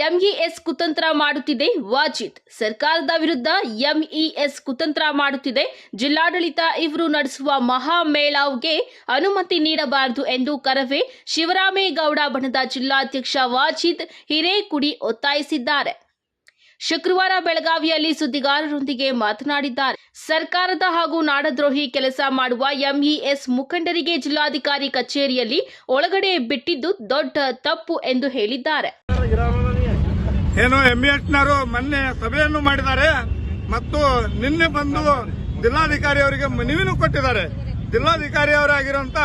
MES ಕುತಂತ್ರ ಮಾಡುತ್ತಿದೆ ವಾಜಿದ್. ಸರ್ಕಾರದ ವಿರುದ್ಧ ಎಂಇಎಸ್ ಕುತಂತ್ರ ಮಾಡುತ್ತಿದೆ. ಜಿಲ್ಲಾಡಳಿತ ಇವರು ನಡೆಸುವ ಮಹಾ ಮಹಾಮೇಳಾವ್ಗೆ ಅನುಮತಿ ನೀಡಬಾರದು ಎಂದು ಕರವೇ ಶಿವರಾಮೇಗೌಡ ಬಣದ ಜಿಲ್ಲಾಧ್ಯಕ್ಷ ವಾಜಿದ್ ಹಿರೇಕುಡಿ ಒತ್ತಾಯಿಸಿದ್ದಾರೆ. ಶುಕ್ರವಾರ ಬೆಳಗಾವಿಯಲ್ಲಿ ಸುದ್ದಿಗಾರರೊಂದಿಗೆ ಮಾತನಾಡಿದ್ದಾರೆ. ಸರ್ಕಾರದ ಹಾಗೂ ನಾಡದ್ರೋಹಿ ಕೆಲಸ ಮಾಡುವ ಎಂಇಎಸ್ ಮುಖಂಡರಿಗೆ ಜಿಲ್ಲಾಧಿಕಾರಿ ಕಚೇರಿಯಲ್ಲಿ ಒಳಗಡೆ ಬಿಟ್ಟಿದ್ದು ದೊಡ್ಡ ತಪ್ಪು ಎಂದು ಹೇಳಿದ್ದಾರೆ. ಏನು ಎಂಬಿಎಚ್ನವರು ಮೊನ್ನೆ ಸಭೆಯನ್ನು ಮಾಡಿದ್ದಾರೆ. ಮತ್ತು ನಿನ್ನೆ ಬಂದು ಜಿಲ್ಲಾಧಿಕಾರಿ ಅವರಿಗೆ ಮನವಿನೂ ಕೊಟ್ಟಿದ್ದಾರೆ. ಜಿಲ್ಲಾಧಿಕಾರಿ ಅವರಾಗಿರುವಂತ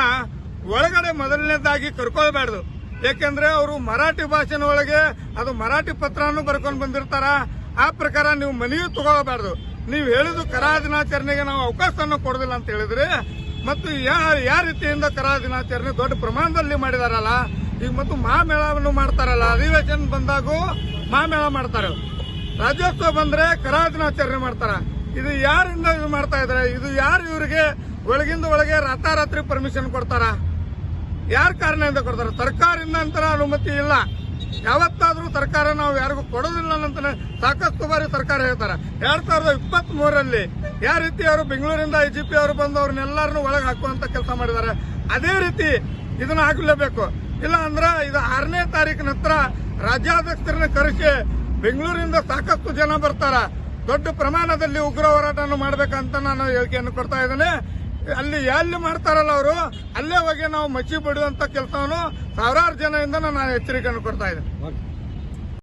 ಒಳಗಡೆ ಮೊದಲನೇದಾಗಿ ಕರ್ಕೊಳ್ಬಾರ್ದು. ಯಾಕೆಂದ್ರೆ ಅವರು ಮರಾಠಿ ಭಾಷೆನ ಒಳಗೆ ಅದು ಮರಾಠಿ ಪತ್ರನೂ ಬರ್ಕೊಂಡು ಬಂದಿರ್ತಾರ. ಆ ಪ್ರಕಾರ ನೀವು ಮನವಿ ತಗೊಳ್ಬಾರ್ದು. ನೀವು ಹೇಳಿದ್ದು ಕರಾ ದಿನಾಚರಣೆಗೆ ನಾವು ಅವಕಾಶವನ್ನು ಕೊಡೋದಿಲ್ಲ ಅಂತ ಹೇಳಿದ್ರಿ. ಮತ್ತು ಯಾವ ರೀತಿಯಿಂದ ಕರಾ ದಿನಾಚರಣೆ ದೊಡ್ಡ ಪ್ರಮಾಣದಲ್ಲಿ ಮಾಡಿದಾರಲ್ಲ ಈಗ ಮತ್ತು ಮಹಾಮೇಳವನ್ನು ಮಾಡ್ತಾರಲ್ಲ, ಅಧಿವೇಶನ ಬಂದಾಗೂ ಮಹಾಮೇಳ ಮಾಡ್ತಾರೆ. ರಾಜ್ಯೋತ್ಸವ ಬಂದ್ರೆ ದಿನಾಚರಣೆ ಮಾಡ್ತಾರ. ಇದು ಯಾರಿಂದ ಇದು ಮಾಡ್ತಾ ಇದಾರೆ? ಇದು ಯಾರು ಇವರಿಗೆ ಒಳಗಿಂದ ಒಳಗೆ ರಾತಾರಾತ್ರಿ ಪರ್ಮಿಷನ್ ಕೊಡ್ತಾರ? ಯಾರ ಕಾರಣದಿಂದ ಕೊಡ್ತಾರ? ಸರ್ಕಾರದಿಂದ ಅಂತರ ಅನುಮತಿ ಇಲ್ಲ. ಯಾವತ್ತಾದ್ರೂ ಸರ್ಕಾರ ನಾವು ಯಾರಿಗೂ ಕೊಡೋದಿಲ್ಲ ಅಂತ ಸಾಕಷ್ಟು ಬಾರಿ ಸರ್ಕಾರ ಹೇಳ್ತಾರೆ. ಎರಡ್ ಸಾವಿರದ ಇಪ್ಪತ್ತ್ ಮೂರರಲ್ಲಿ ಯಾವ ರೀತಿ ಅವರು ಬೆಂಗಳೂರಿಂದ ಐಜಿಪಿ ಅವರು ಬಂದು ಅವ್ರನ್ನೆಲ್ಲರನ್ನು ಒಳಗೆ ಹಾಕುವಂತ ಕೆಲಸ ಮಾಡಿದ್ದಾರೆ. ಅದೇ ರೀತಿ ಇದನ್ನ ಹಾಕಲೇಬೇಕು ಇಲ್ಲ ಅಂದ್ರೆ ಇದು ಆರನೇ ತಾರೀಕಿನ ಹತ್ರ ರಾಜ್ಯಾಧ್ಯಕ್ಷರನ್ನ ಕರೆಸಿ ಬೆಂಗಳೂರಿಂದ ಸಾಕಷ್ಟು ಜನ ಬರ್ತಾರ. ದೊಡ್ಡ ಪ್ರಮಾಣದಲ್ಲಿ ಉಗ್ರ ಹೋರಾಟವನ್ನು ಮಾಡಬೇಕಂತ ನಾನು ಹೇಳಿಕೆಯನ್ನು ಕೊಡ್ತಾ ಇದ್ದೇನೆ. ಅಲ್ಲಿ ಎಲ್ಲಿ ಮಾಡ್ತಾರಲ್ಲ ಅವರು, ಅಲ್ಲೇ ಹೋಗಿ ನಾವು ಮಚ್ಚಿ ಬಿಡುವಂತ ಕೆಲಸವನ್ನು ಸಾವಿರಾರು ಜನದಿಂದ ನಾನು ಎಚ್ಚರಿಕೆಯನ್ನು ಕೊಡ್ತಾ ಇದ್ದೇನೆ.